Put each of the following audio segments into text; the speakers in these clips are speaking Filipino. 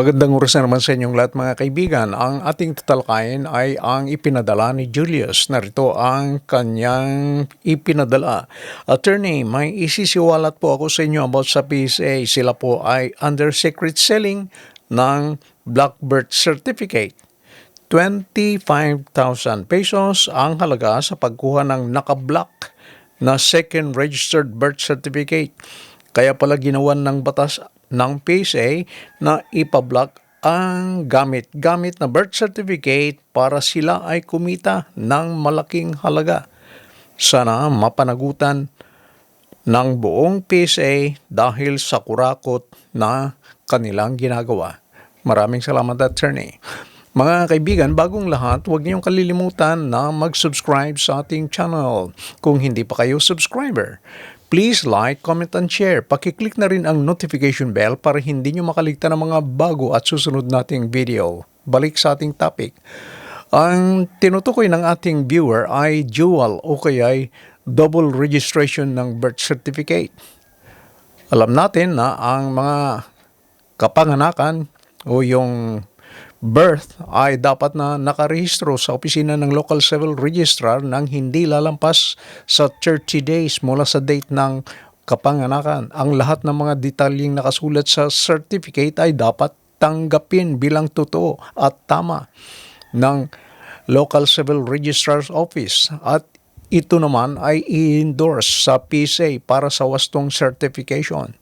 Magandang oras na naman sa inyong lahat mga kaibigan. Ang ating tatalakayin ay ang ipinadala ni Julius. Narito ang kanyang ipinadala. Attorney, may isisiwalat po ako sa inyo about sa PSA. Sila po ay under secret selling ng Black Birth Certificate. 25,000 pesos ang halaga sa pagkuha ng nakablock na second registered birth certificate. Kaya pala ginawan ng batas ng PSA na ipablock ang gamit-gamit na birth certificate para sila ay kumita ng malaking halaga. Sana mapanagutan ng buong PSA dahil sa kurakot na kanilang ginagawa. Maraming salamat, attorney. Mga kaibigan, bagong lahat, huwag niyong kalilimutan na mag-subscribe sa ating channel. Kung hindi pa kayo subscriber, please like, comment, and share. Pakiclick na rin ang notification bell para hindi niyo makaligtan ng mga bago at susunod nating video. Balik sa ating topic. Ang tinutukoy ng ating viewer ay dual o kaya ay double registration ng birth certificate. Alam natin na ang mga kapanganakan o yung birth ay dapat na nakarehistro sa opisina ng local civil registrar nang hindi lalampas sa 30 days mula sa date ng kapanganakan. Ang lahat ng mga detalyeng nakasulat sa certificate ay dapat tanggapin bilang totoo at tama ng local civil registrar's office at ito naman ay i-endorse sa PSA para sa wastong certification.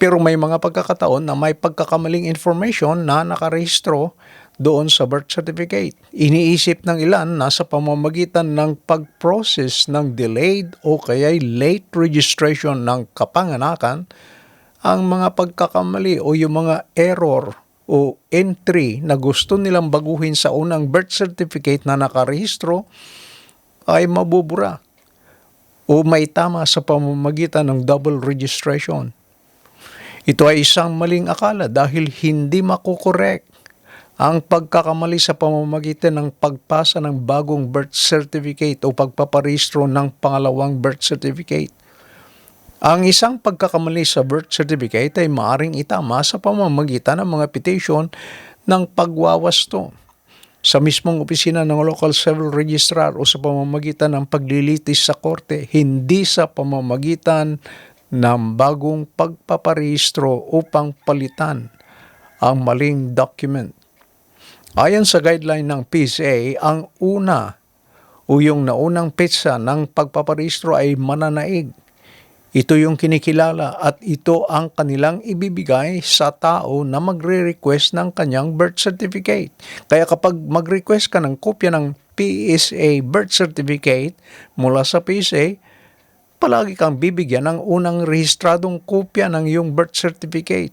Pero may mga pagkakataon na may pagkakamaling information na nakarehistro doon sa birth certificate. Iniisip ng ilan na sa pamamagitan ng pag-process ng delayed o kaya late registration ng kapanganakan, ang mga pagkakamali o yung mga error o entry na gusto nilang baguhin sa unang birth certificate na nakarehistro ay mabubura o may tama sa pamamagitan ng double registration. Ito ay isang maling akala dahil hindi makukorek ang pagkakamali sa pamamagitan ng pagpasa ng bagong birth certificate o pagpaparehistro ng pangalawang birth certificate. Ang isang pagkakamali sa birth certificate ay maaring itama sa pamamagitan ng mga petition ng pagwawasto sa mismong opisina ng local civil registrar o sa pamamagitan ng paglilitis sa korte, hindi sa pamamagitan ng bagong pagpaparehistro upang palitan ang maling document. Ayon sa guideline ng PSA, ang una o yung naunang petsa ng pagpaparehistro ay mananaig. Ito yung kinikilala at ito ang kanilang ibibigay sa tao na magre-request ng kanyang birth certificate. Kaya kapag mag-request ka ng kopya ng PSA birth certificate mula sa PSA, palagi kang bibigyan ng unang rehistradong kopya ng iyong birth certificate.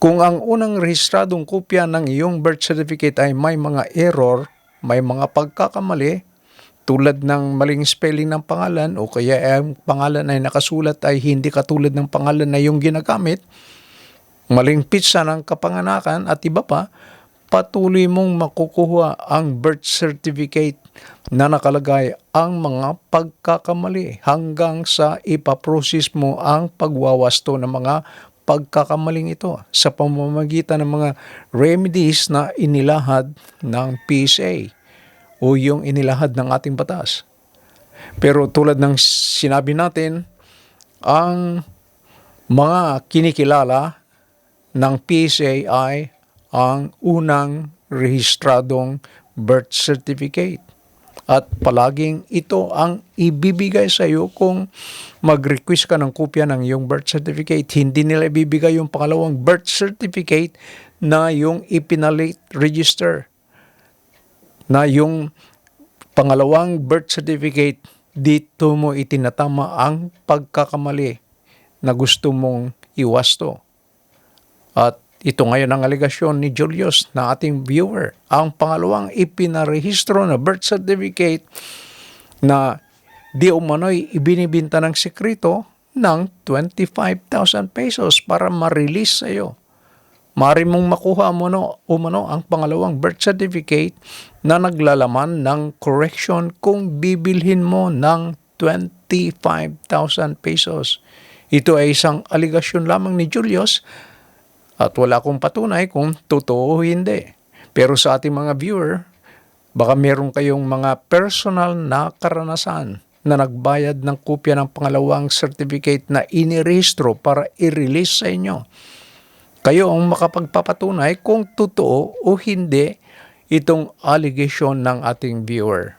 Kung ang unang rehistradong kopya ng iyong birth certificate ay may mga error, may mga pagkakamali, tulad ng maling spelling ng pangalan o kaya ang pangalan ay nakasulat ay hindi katulad ng pangalan na iyong ginagamit, maling pizza ng kapanganakan at iba pa, patuloy mong makukuha ang birth certificate na nakalagay ang mga pagkakamali hanggang sa ipaprocess mo ang pagwawasto ng mga pagkakamaling ito sa pamamagitan ng mga remedies na inilahad ng PSA o yung inilahad ng ating batas. Pero tulad ng sinabi natin, ang mga kinikilala ng PSA ay ang unang rehistradong birth certificate. At palaging ito ang ibibigay sa iyo kung mag-request ka ng kopya ng iyong birth certificate. Hindi nila ibibigay yung pangalawang birth certificate na yung ipinalate register. Na yung pangalawang birth certificate, dito mo itinatama ang pagkakamali na gusto mong iwasto. At ito ngayon ang aligasyon ni Julius na ating viewer. Ang pangalawang ipinarehistro na birth certificate na di umano'y ibinibinta ng sekreto ng 25,000 pesos para ma-release sa iyo. Mari mong makuha mo no, umano ang pangalawang birth certificate na naglalaman ng correction kung bibilhin mo ng 25,000 pesos. Ito ay isang aligasyon lamang ni Julius At wala akong patunay kung totoo o hindi. Pero sa ating mga viewer, baka meron kayong mga personal na karanasan na nagbayad ng kopya ng pangalawang certificate na inirehistro para i-release sa inyo. Kayo ang makapagpapatunay kung totoo o hindi itong allegation ng ating viewer.